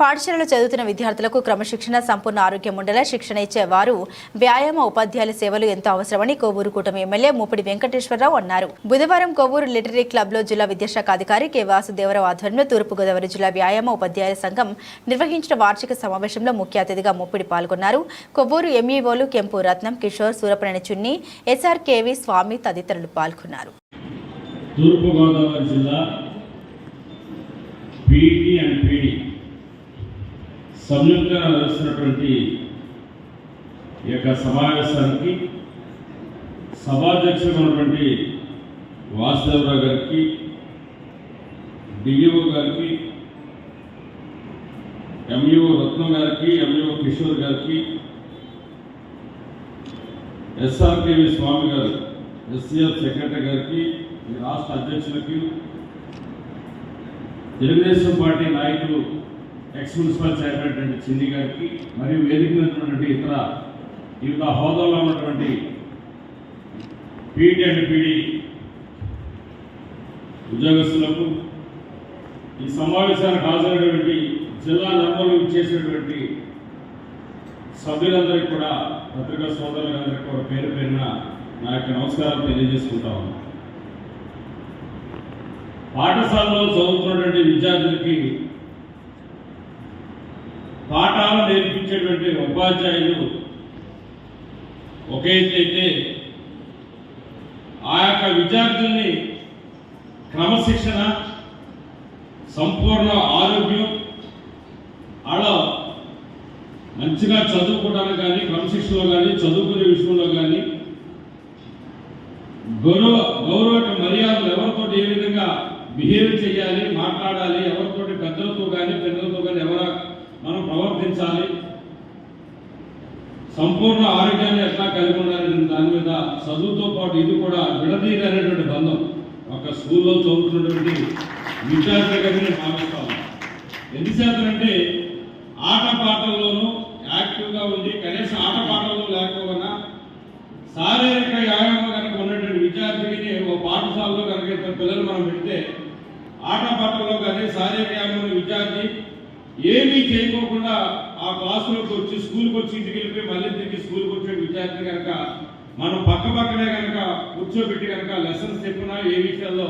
పాఠశాలలో చదువుతున్న విద్యార్థులకు క్రమశిక్షణ సంపూర్ణ ఆరోగ్యం ఉండేలా శిక్షణ ఇచ్చే వారు వ్యాయామ ఉపాధ్యాయుల సేవలు ఎంతో అవసరమని కోవూరు కూటమి ఎమ్మెల్యే మూపిడి వెంకటేశ్వరరావు అన్నారు. బుధవారం కోవూరు లిటరీ క్లబ్లో జిల్లా విద్యాశాఖ అధికారి కె. వాసుదేవరావు ఆధ్వర్యంలో తూర్పుగోదావరి జిల్లా వ్యాయామ ఉపాధ్యాయుల సంఘం నిర్వహించిన వార్షిక సమావేశంలో ముఖ్య అతిథిగా ముప్పిడి పాల్గొన్నారు. కొవ్వూరు ఎంఈఓలు కెంపు రత్నం కిషోర్ సూరపనేని చున్ని ఎస్ఆర్కేవి స్వామి తదితరులు పాల్గొన్నారు. తూర్పుగోదావరి జిల్లా పీటీ అండ్ పీడీ సమయంగా నడుస్తున్నటువంటి ఈ యొక్క సమావేశానికి సభాధ్యక్షుడు ఉన్నటువంటి వాసుదేవరావు గారికి డిఈఓ గారికి ఎంఈఓ రత్నం గారికి ఎంఈఓ కిషోర్ గారికి ఎస్ఆర్కేవి స్వామి గారు ఎస్సీఎఫ్ సెక్రటరీ గారికి రాష్ట్ర అధ్యక్షులకి తెలుగుదేశం పార్టీ నాయకులు ఎక్స్ మున్సిపల్ చైర్మన్ చిన్ని గారికి మరియు వేదిక మీద ఉన్నటువంటి ఇతర వివిధ హోదాలో ఉన్నటువంటి పీడి అండ్ పీడీ ఉద్యోగస్తులకు ఈ సమావేశానికి హాజరైనటువంటి జిల్లా నెంబర్లు ఇచ్చేసినటువంటి సభ్యులందరికీ కూడా పత్రికా సోదరులందరికీ కూడా పేరు పేరున నా యొక్క నమస్కారాలు తెలియజేసుకుంటా ఉన్నాను. పాఠశాలలో చదువుతున్నటువంటి విద్యార్థులకి పాఠాలు నేర్పించేటువంటి ఉపాధ్యాయులు ఒక అయితే ఆ యొక్క విద్యార్థుల్ని క్రమశిక్షణ సంపూర్ణ ఆరోగ్యం అలా మంచిగా చదువుకోవడానికి కానీ క్రమశిక్షణలో కానీ చదువుకునే విషయంలో కానీ గౌరవ గౌరవ మర్యాదలు ఎవరితో ఏ విధంగా బిహేవ్ చేయాలి మాట్లాడాలి ఎవరితోటి పెద్దలతో కానీ పిల్లలతో కానీ ఎవరు మనం ప్రవర్తించాలి. సంపూర్ణ ఆరోగ్యాన్ని ఎట్లా కలిగి ఉండాలనే దాని మీద చదువుతో పాటు ఇది కూడా విడదీయలేనటువంటి బంధం. ఒక స్కూల్లో చదువుతున్నటువంటి విద్యార్థులుగా నేను భావిస్తాను ఎందుచేతనంటే ఆట పాటల్లోనూ యాక్టివ్గా ఉండి కనీసం ఆట పాటల్లో లేకపోయినా శారీరక వ్యాయామం కనుక ఉన్నటువంటి విద్యార్థిని ఓ పాఠశాలలో కనుక ఇద్దరు పిల్లలు మనం పెడితే ఆట పాటల్లో కానీ శారీరక వ్యాయామం విద్యార్థి ఏం చేయకోకుండా ఆ క్లాసులోకి వచ్చి స్కూల్కి వచ్చి ఇంటికి వెళ్ళిపోయి మళ్ళీ తిరిగి స్కూల్కి వచ్చే విద్యార్థి కనుక మనం పక్క పక్కనే కనుక కూర్చోబెట్టి కనుక లెసన్స్ చెప్పినా ఏ విషయాల్లో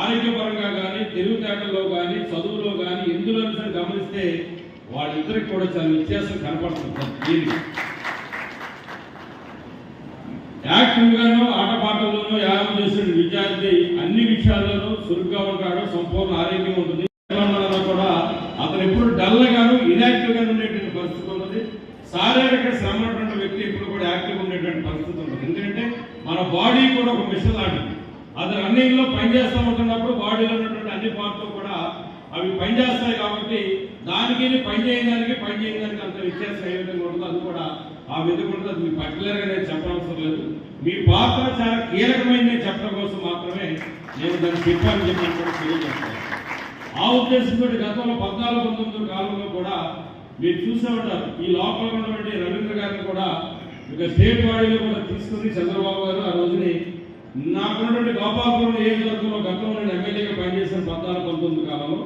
ఆరోగ్యపరంగా కానీ తెలివితేటల్లో కానీ చదువులో కానీ ఎందులో సరే గమనిస్తే వాళ్ళిద్దరికి కూడా చాలా వ్యత్యాసం కనపడుతుంది. దీనికి యాక్టివ్గాను ఆటపాటల్లోనూ వ్యాయామం చేసిన విద్యార్థి అన్ని విషయాల్లోనూ చురుగ్గా ఉంటాడు సంపూర్ణ ఆరోగ్యం ఉంటుంది. ఎప్పుడు డల్ గాను ఉండేటువంటి పరిస్థితి ఉన్నది. శారీరక శ్రమ ఉన్నటువంటి వ్యక్తి ఎప్పుడు కూడా యాక్టివ్గా ఉండేటువంటి పరిస్థితి ఉంటుంది ఎందుకంటే మన బాడీ కూడా ఒక మిషన్ లాంటిది. అది రన్నింగ్లో పనిచేస్తూ ఉంటున్నప్పుడు బాడీలో ఉన్నటువంటి అన్ని పార్ట్లు కూడా అవి పనిచేస్తాయి కాబట్టి దానికి పని చేయడానికి పని చేయడానికి అంత వ్యత్యాసం ఏ విధంగా ఉంటుందో అది కూడా ఆ విధంగా ఉంటుంది అది మీ పర్టికులర్గా నేను చెప్పనవసరం లేదు. మీ పాత్ర చాలా కీలకమైనది చెప్పడం కోసం మాత్రమే నేను దాన్ని చెప్పాను చెప్పి తెలియజేస్తాను. ఆ ఉద్దేశంతో గతంలో పద్నాలుగు పంతొమ్మిది కాలంలో కూడా మీరు చూసే ఉంటారు. ఈ లోపల ఉన్నటువంటి రవీంద్ర గారిని కూడా ఇక స్టేట్ బాడీలో కూడా తీసుకుని చంద్రబాబు గారు ఆ రోజుని నాకున్నటువంటి గోపాలపురం నియోజకవర్గంలో గతంలో నేను ఎమ్మెల్యేగా పనిచేసిన పద్నాలుగు పంతొమ్మిది కాలంలో.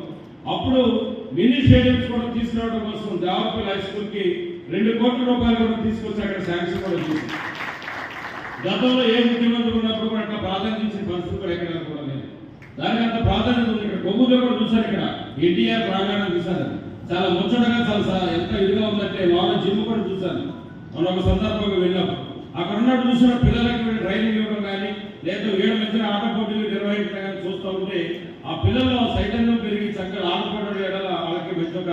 అప్పుడు మినీ స్టేడియంస్ కూడా తీసుకురావడం కోసం దేవరపల్లి హై స్కూల్కి రెండు కోట్ల రూపాయలు కూడా తీసుకొచ్చి అక్కడ శాంక్షన్ కూడా చేశారు. గతంలో ఏ ముఖ్యమంత్రి ఉన్నప్పుడు కూడా అట్లా ప్రాధాన్యత ఇచ్చిన పరిస్థితి కూడా ఎక్కడ కూడా లేదు. దానికి అంత ప్రాధాన్యత ఉంది కొమ్ములో కూడా చూశారు ఇక్కడ. ఎన్టీఆర్ ప్రాంగణం చూశారు. చాలా ముచ్చటగా చాలా ఎంత ఇదిగా ఉందంటే లోన జిమ్ కూడా చూశాను మనం ఒక సందర్భంగా వెళ్ళాము అక్కడ ఉన్నట్టు చూసిన పిల్లలకి ట్రైనింగ్ ఇవ్వడం కానీ లేదా ఏడు మధ్యన ఆట పోటీలు నిర్వహించడం కానీ చూస్తూ ఉంటే ఆ పిల్లల్లో సైతంలో పెరిగి చక్కగా ఆడుకోవడం ఎడల వాళ్ళకి మంచి ఒక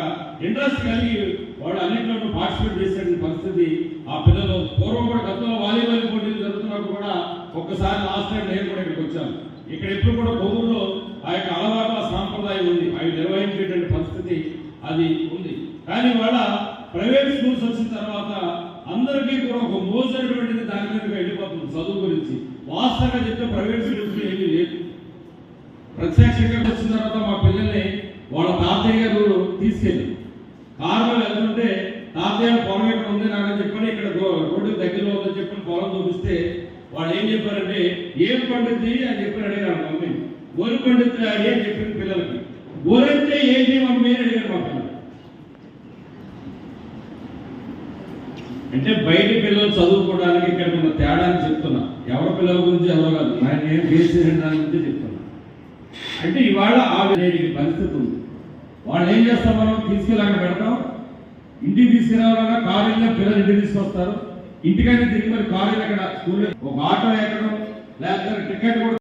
ఇంట్రెస్ట్ కలిగి వాళ్ళు అన్నింటిలో పార్టిసిపేట్ చేసే పరిస్థితి ఆ పిల్లలు పూర్వం కూడా గతంలో వాలీబాల్ పోటీలు జరుగుతున్నప్పుడు కూడా ఒక్కసారి లాస్ట్ టైం నేను కూడా ఇక్కడికి వచ్చాను. ఇక్కడ ఎప్పుడు కూడా కొవ్వూరులో ఆ యొక్క అలవాట్ల సాంప్రదాయం ఉంది. అవి నిర్వహించేటువంటి పరిస్థితి అది ఉంది. కానీ వాళ్ళ ప్రైవేట్ స్కూల్స్ వచ్చిన తర్వాత అందరికీ కూడా ఒక మోసైనటువంటిది దాని మీదకి వెళ్ళిపోతుంది చదువు గురించి. వాస్తవంగా చెప్తే ప్రైవేట్ స్కూల్స్ ఏమీ లేదు. ప్రత్యక్షంగా వచ్చిన తర్వాత మా పిల్లల్ని వాళ్ళ తాతయ్య గారు తీసుకెళ్ళి కారులో వెళ్తుంటే తాతయ్య పొలం ఇక్కడ ఉంది నాకు చెప్పని ఇక్కడ రోడ్డు దగ్గరలో ఉందని చెప్పని పొలం చూపిస్తే వాళ్ళు ఏం చెప్పారంటే ఏం పండుద్ది అని చెప్పి అడిగారు మమ్మీ. గోరు పండుద్ది అని చెప్పింది పిల్లలకి. గోరంటే ఏంటి? మమ్మీ అని అడిగారు మా పిల్లలు అంటే బయట పిల్లలు చదువుకోవడానికి ఇక్కడ మన అని చెప్తున్నా. ఎవరి పిల్లల గురించి ఎవరో కాదు. ఆయన ఏం చేసి రెండు చెప్తున్నా. అంటే ఇవాళ ఆ పరిస్థితి ఉంది. వాళ్ళు ఏం చేస్తాం మనం? తీసుకెళ్ళి అక్కడ పెడతాం. ఇంటికి తీసుకురావాలన్నా కారు వెళ్ళిన పిల్లలు ఇంటికి తీసుకొస్తారు. ఇంటికైనా తిరిగి మరి కారు వెళ్ళి అక్కడ స్కూల్ ఒక ఆటో ఎక్కడం లేకపోతే టికెట్ కూడా